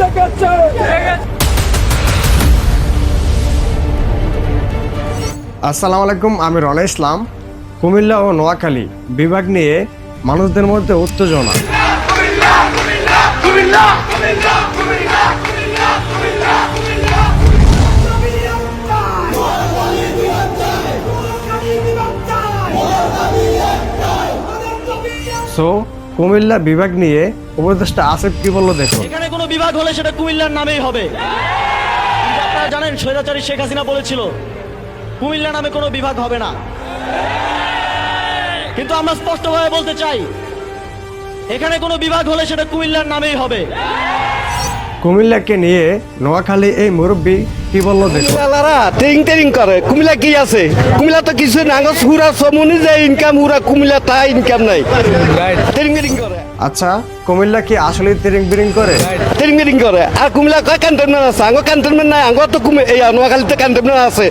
দেখাচ্ছে। আসসালামু আলাইকুম, আমি রনা ইসলাম। কুমিল্লা ও নোয়াখালী বিভাগ নিয়ে মানুষদের মধ্যে উত্তেজনা। সো কুমিল্লা বিভাগ নিয়ে উপদেষ্টা আসিফ কি বলল দেখো। এখানে কোনো বিভাগ হলে সেটা কুমিল্লার নামেই হবে। আপনারা জানেন স্বৈরাচারী শেখ হাসিনা বলেছিল, কুমিল্লা নামে কোনো বিভাগ হবে না। কিন্তু আমরা স্পষ্টভাবে বলতে চাই, এখানে কোনো বিভাগ হলে সেটা কুমিল্লার নামেই হবে। কুমিল্লাকে নিয়ে নোয়াখালী এই মুরব্বী কি বলল দেখো। করে। কুমিল্লা কি আছে? কুমিল্লা তো কিছু না আঙ্গ সুরা সমনি যে ইনকাম উরা কুমিল্লা তাই ইনকাম নাই। করে। আচ্ছা কুমিল্লা কি আসলে তিরিং বিরিং করে? ট্রেনিং ট্রেনিং করে। আর কুমিল্লা কয় ক্যান্টনমেন্ট আছে? আঙ্গ ক্যান্টনমেন্ট নাই আঙ্গ তো কুমি এই নোয়াখালীতে ক্যান্টনমেন্ট আছে।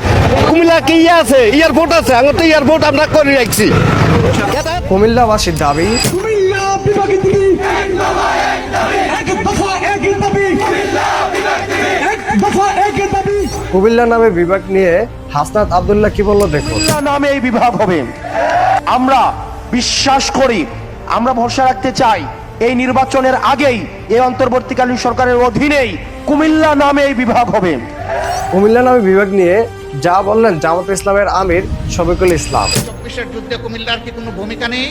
কুমিল্লা কি ইয়ে আছে? এয়ারপোর্ট আছে। আঙ্গ তো এয়ারপোর্ট আমরা করে রাখছি। কুমিল্লাবাসীর দাবি কুমিল্লা বিভাগে তিনি এক দফা এক দাবি এক দফা এক দাবি কুমিল্লা নামে বিভাগ নিয়ে হাসনাত আবদুল্লাহ কি বলল দেখো। নামে এই বিভাগ হবে। আমরা বিশ্বাস করি আমরা ভরসা রাখতে চাই এই নির্বাচনের আগেই এই অন্তর্বর্তীকালীন সরকারের অধীনেই কুমিল্লা নামে এই বিভাগ হবে। কুমিল্লা নামে বিভাগ নিয়ে যা বললেন জামাত ইসলামের আমির শফিকুল ইসলাম। চব্বিশের যুদ্ধে কুমিল্লার কি কোনো ভূমিকা নেই?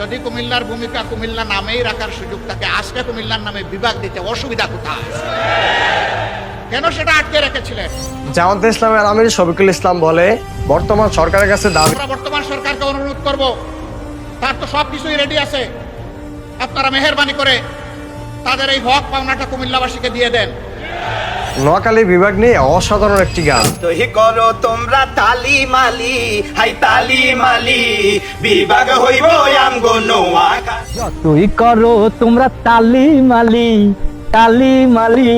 যদি কুমিল্লার ভূমিকা কুমিল্লা নামেই রাখার সুযোগ থাকে আজকে কুমিল্লার নামে বিভাগ দিতে অসুবিধা কোথায়? কেন সেটা আটকে রেখেছিলেন জামাত ইসলামের আমির শফিকুল ইসলাম বলে বর্তমান সরকারের কাছে দাবি আমরা বর্তমান সরকারকে অনুরোধ করব। তার তো সব কিছুই রেডি আছে। আপনারা মেহরবানি করে তাদের এই হক পাওনাটা কুমিল্লাবাসীকে দিয়ে দেন। নোয়াখালী বিভাগ নিয়ে অসাধারণ একটি গান। তহি করো তোমরা তালি মালি হাই তালি মালি বিভাগ হইব আমগো নোয়াখা তুই করো তোমরা তালি মালি তালি মালি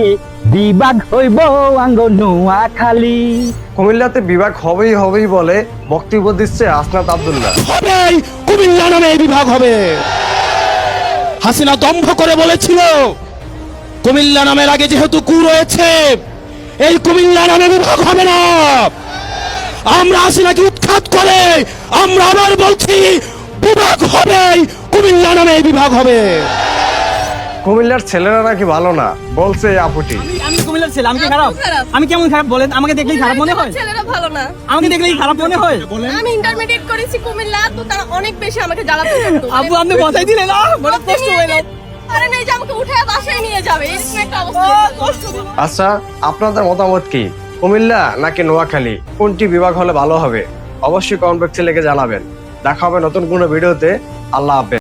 বিভাগ হইব আঙ্গ নোয়া খালি কুমিল্লাতে বিভাগ হবেই হবেই বলে বক্তব্য দিচ্ছে আসনাত আবদুল্লাহ। হবেই কুমিল্লা নামে এই বিভাগ হবে। হাসিনা দম্ভ করে বলেছিল কুমিল্লা নামের আগে যেহেতু কু রয়েছে এই কুমিল্লা নামে বিভাগ হবে না। আমরা হাসিনাকে উৎখাত করে আমরা আবার বলছি বিভাগ হবেই কুমিল্লা নামে এই বিভাগ হবে। কুমিল্লার ছেলেরা নাকি ভালো না? বলছে এই আপুটি। আমি কুমিল্লার ছেলে আমি কি খারাপ? আমি কেমন খারাপ বলেন? আমাকে দেখলেই খারাপ মনে হয়। ছেলেরা ভালো না। আমাকে দেখলেই খারাপ মনে হয়। আমি ইন্টারমিডিয়েট করেছি কুমিল্লা তো তারা অনেক বেশি আমাকে জ্বালাতে থাকতো আপু আপনি বসাই দিলেন না বড় কষ্ট হইল আরে নাই যে আমাকে উঠে বাসায় নিয়ে যাবে এরকম একটা অবস্থা। কষ্ট আচ্ছা আপনাদের মতামত কি? কুমিল্লা নাকি নোয়াখালী? কোনটি বিভাগ হলে ভালো হবে? অবশ্যই কমেন্ট বক্সে লিখে জানাবেন। দেখা হবে নতুন কোনো ভিডিওতে। আল্লাহ হাফেজ।